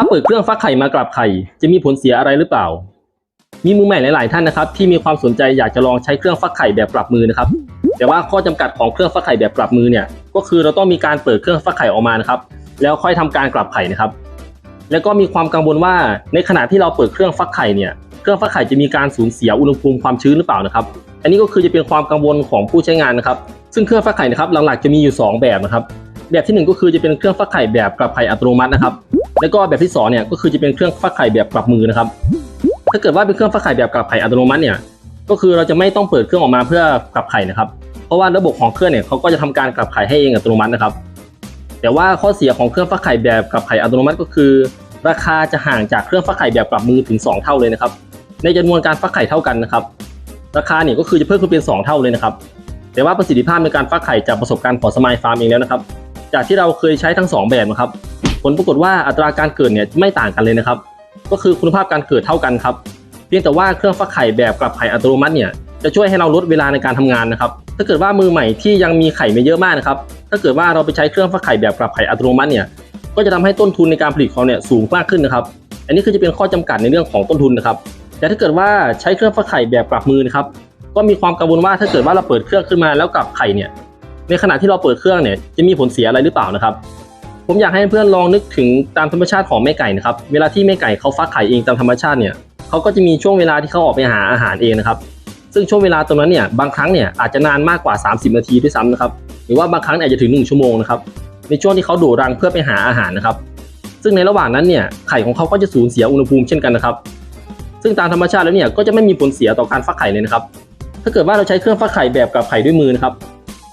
ถ้าเปิดเครื่องฟักไข่มากลับไข่ จะมีผลเสียอะไรหรือเปล่า มีมือใหม่หลาย ๆ ท่านนะครับ ที่มีความสนใจอยากจะลองใช้เครื่องฟักไข่แบบกลับมือนะครับ แต่ว่าข้อจำกัดของเครื่องฟักไข่แบบกลับมือเนี่ย ก็คือเราต้องมีการเปิดเครื่องฟักไข่ออกมานะครับ แล้วค่อยทำการกลับไข่นะครับ แล้วก็มีความกังวลว่าในขณะที่เราเปิดเครื่องฟักไข่เนี่ย เครื่องฟักไข่จะมีการสูญเสียอุณหภูมิความชื้นหรือเปล่านะครับ อันนี้ก็คือจะเป็นความกังวลของผู้ใช้งานนะครับ ซึ่งเครื่องฟักไข่นะครับหลัก ๆ จะมีอยู่ 2 แบบนะครับ แบบที่หนึ่งก็คือจะเป็นเครื่องฟักไข่แบบกลับไข่อัตโนมัตินะครับ แล้วก็แบบที่สองเนี่ยก็คือจะเป็นเครื่องฟักไข่แบบกลับมือนะครับ ถ้าเกิดว่าเป็นเครื่องฟักไข่แบบกลับไข่อัตโนมัติเนี่ย ก็คือเราจะไม่ต้องเปิดเครื่องออกมาเพื่อกลับไข่นะครับ เพราะว่าระบบของเครื่องเนี่ยเขาก็จะทำการกลับไข่ให้เองอัตโนมัตินะครับ แต่ว่าข้อเสียของเครื่องฟักไข่แบบกลับไข่อัตโนมัติก็คือ ราคาจะห่างจากเครื่องฟักไข่แบบกลับมือถึง 2 เท่าเลยนะครับ ในจำนวนการฟักไข่เท่ากันนะครับ ราคาเนี่ยก็คือจะเพิ่มขึ้นเป็น 2 เท่าเลยนะครับ แต่ว่าประสิทธิภาพในการฟักไข่จากประสบการณ์ของสมายฟาร์มเองแล้วนะครับ จากที่เราเคยใช้ทั้ง 2 แบบนะครับ ผลปรากฏว่าอัตราการเกิดเนี่ยไม่ต่างกันเลยนะครับ ก็คือคุณภาพการเกิดเท่ากันครับ เพียงแต่ว่าเครื่องฟักไข่แบบกลับไข่อัตโนมัติเนี่ยจะช่วยให้เราลดเวลาในการทำงานนะครับ ถ้าเกิดว่ามือใหม่ที่ยังมีไข่ไม่เยอะมากนะครับ ถ้าเกิดว่าเราไปใช้เครื่องฟักไข่แบบกลับไข่อัตโนมัติเนี่ย ก็จะทำให้ต้นทุนในการผลิตของเนี่ยสูงมากขึ้นนะครับ อันนี้คือจะเป็นข้อจำกัดในเรื่องของต้นทุนนะครับ แต่ถ้าเกิดว่าใช้เครื่องฟักไข่แบบกลับมือนะครับ ก็มีความกังวลว่าถ้าเกิดว่าเราเปิดเครื่องขึ้นมาแล้วกลับไข่เนี่ย ในขณะที่เราเปิดเครื่องเนี่ยจะมีผลเสียอะไรหรือเปล่านะครับ ผมอยากให้เพื่อนลองนึกถึงตามธรรมชาติของแม่ไก่นะครับเวลาที่แม่ไก่เขาฟักไข่เองตามธรรมชาติเนี่ยเขาก็จะมีช่วงเวลาที่เขาออกไปหาอาหารเองนะครับซึ่งช่วงเวลาตรงนั้นเนี่ยบางครั้งเนี่ยอาจจะนานมากกว่า 30 นาทีด้วยซ้ำนะครับหรือว่าบางครั้งอาจจะถึง 1 ชั่วโมงนะครับในช่วงที่เขาดดรังเพื่อไปหาอาหารนะครับ ซึ่งในระหว่างนั้นเนี่ยไข่ของเขาก็จะสูญเสียอุณหภูมิเช่นกันนะครับ ซึ่งตามธรรมชาติแล้วเนี่ยก็จะไม่มีผลเสียต่อการฟักไข่เลยนะครับ ถ้าเกิดว่าเราใช้เครื่องฟักไข่แบบกับไข่ด้วยมือนะครับ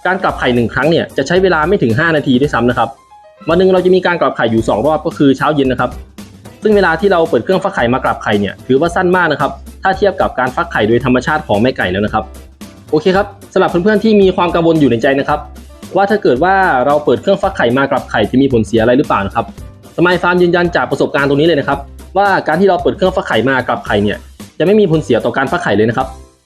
การกลับไข่หนึ่งครั้งเนี่ยจะใช้เวลาไม่ถึง 5 นาทีด้วยซ้ำนะครับวันหนึ่งเราจะมีการกลับไข่อยู่ 2 รอบก็คือเช้าเย็นนะครับ ซึ่งเวลาที่เราเปิดเครื่องฟักไข่มากลับไข่เนี่ยถือว่าสั้นมากนะครับ ถ้าเทียบกับการฟักไข่โดยธรรมชาติของแม่ไก่แล้วนะครับ โอเคครับสำหรับเพื่อนๆที่มีความกังวลอยู่ในใจนะครับ ว่าถ้าเกิดว่าเราเปิดเครื่องฟักไข่มากลับไข่จะมีผลเสียอะไรหรือเปล่านะครับสมายฟาร์มยืนยันจากประสบการณ์ตรงนี้เลยนะครับ ว่าการที่เราเปิดเครื่องฟักไข่มากลับไข่เนี่ยจะไม่มีผลเสียต่อการฟักไข่เลยนะครับ